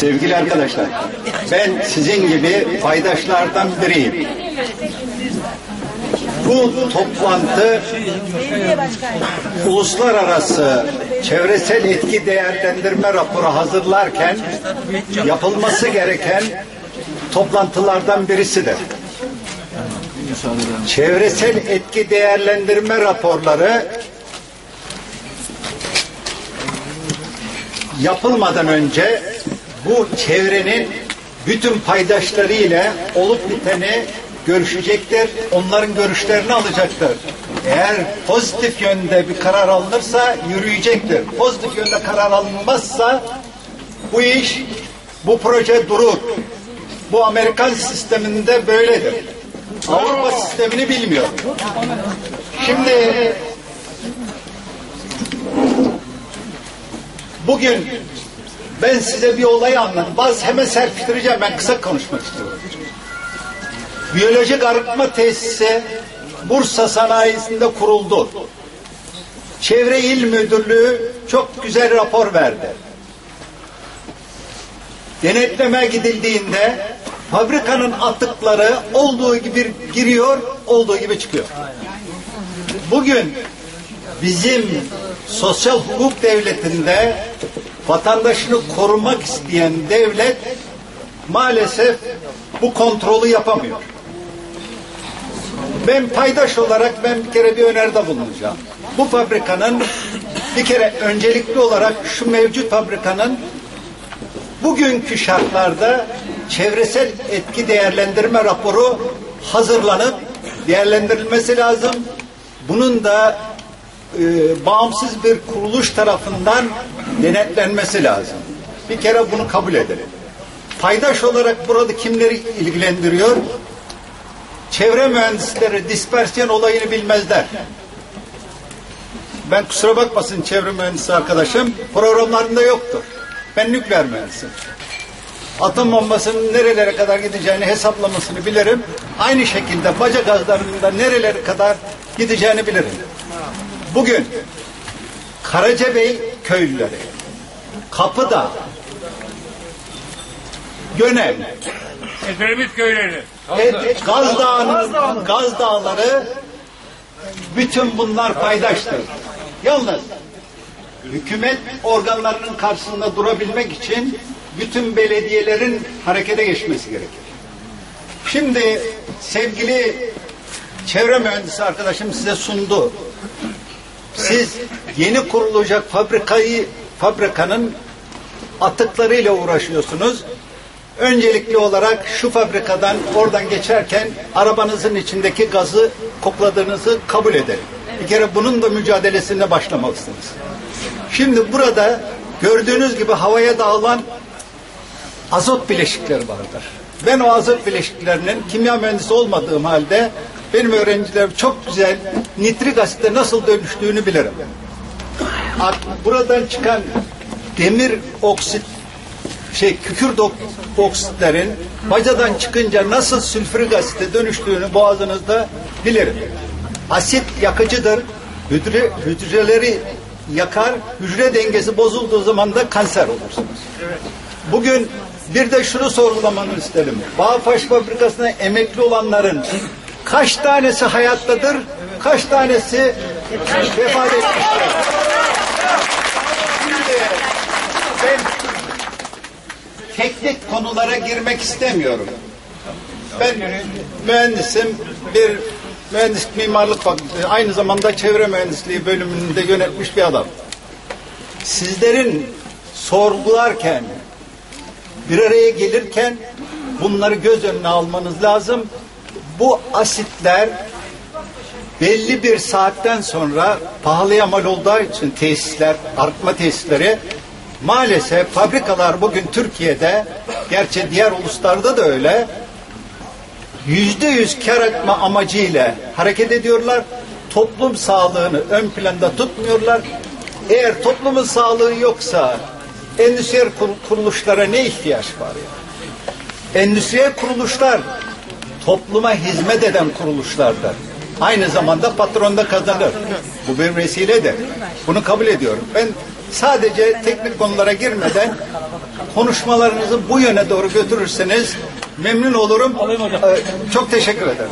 Sevgili arkadaşlar, ben sizin gibi paydaşlardan biriyim. Bu toplantı uluslararası çevresel etki değerlendirme raporu hazırlarken yapılması gereken toplantılardan birisidir. Çevresel etki değerlendirme raporları yapılmadan önce bu çevrenin bütün paydaşları ile olup biteni görüşecektir. Onların görüşlerini alacaktır. Eğer pozitif yönde bir karar alınırsa yürüyecektir. Pozitif yönde karar alınmazsa bu iş, bu proje durur. Bu Amerikan sisteminde böyledir. Avrupa sistemini bilmiyor. Şimdi bugün ben size bir olay anlatayım. Bazı hemen serpiştireceğim. Ben kısa konuşmak istiyorum. Biyolojik arıtma tesisi Bursa sanayisinde kuruldu. Çevre İl Müdürlüğü çok güzel rapor verdi. Denetleme gidildiğinde fabrikanın atıkları olduğu gibi giriyor, olduğu gibi çıkıyor. Bugün bizim sosyal hukuk devletinde vatandaşını korumak isteyen devlet maalesef bu kontrolü yapamıyor. Ben paydaş olarak ben bir kere bir öneride bulunacağım. Bu fabrikanın bir kere öncelikli olarak şu mevcut fabrikanın bugünkü şartlarda çevresel etki değerlendirme raporu hazırlanıp değerlendirilmesi lazım. Bunun da e, bağımsız bir kuruluş tarafından denetlenmesi lazım. Bir kere bunu kabul edelim. Paydaş olarak burada kimleri ilgilendiriyor? Çevre mühendisleri dispersiyon olayını bilmezler. Ben kusura bakmasın çevre mühendisi arkadaşım programlarında yoktur. Ben nükleer mühendisim. Atom bombasının nerelere kadar gideceğini hesaplamasını bilirim. Aynı şekilde baca gazlarının da nerelere kadar gideceğini bilirim. Bugün Karacabey köylüleri, Kapıda, Gönel, Ezberimiz köyleri. et, Gaz Dağı'nın Gaz Dağları bütün bunlar paydaştır. Yalnız hükümet organlarının karşısında durabilmek için bütün belediyelerin harekete geçmesi gerekir. Şimdi sevgili çevre mühendisi arkadaşım size sundu. Siz yeni kurulacak fabrikayı fabrikanın atıklarıyla uğraşıyorsunuz. Öncelikli olarak şu fabrikadan oradan geçerken arabanızın içindeki gazı kokladığınızı kabul edelim. Bir kere bunun da mücadelesine başlamalısınız. Şimdi burada gördüğünüz gibi havaya dağılan azot bileşikleri vardır. Ben o azot bileşiklerinin kimya mühendisi olmadığım halde benim öğrencilerim çok güzel nitrik asitte nasıl dönüştüğünü bilirim. Buradan çıkan demir oksit şey kükürt ok- oksitlerin bacadan çıkınca nasıl sülfürik asite dönüştüğünü boğazınızda bilirim. Asit yakıcıdır. Hücre, hücreleri yakar. Hücre dengesi bozulduğu zaman da kanser olursunuz. Bugün bir de şunu sorgulamanı isterim. Bağpaş fabrikasına emekli olanların kaç tanesi hayattadır, kaç tanesi vefat? Şimdi ben teknik konulara girmek istemiyorum. Ben mühendisim, bir mühendislik mimarlık fakültesi, aynı zamanda çevre mühendisliği bölümünde yönetmiş bir adam. Sizlerin sorgularken, bir araya gelirken bunları göz önüne almanız lazım. Bu asitler belli bir saatten sonra pahalıya mal olduğu için tesisler, arıtma tesisleri maalesef fabrikalar bugün Türkiye'de gerçi diğer uluslarda da öyle yüzde yüz kar etme amacıyla hareket ediyorlar. Toplum sağlığını ön planda tutmuyorlar. Eğer toplumun sağlığı yoksa endüstriyel kur- kuruluşlara ne ihtiyaç var ya? Endüstriyel kuruluşlar topluma hizmet eden kuruluşlardır. Aynı zamanda patron da kazanır. Bu bir vesiledir. Bunu kabul ediyorum. Ben sadece teknik konulara girmeden konuşmalarınızı bu yöne doğru götürürseniz memnun olurum. Ee, Çok teşekkür ederim.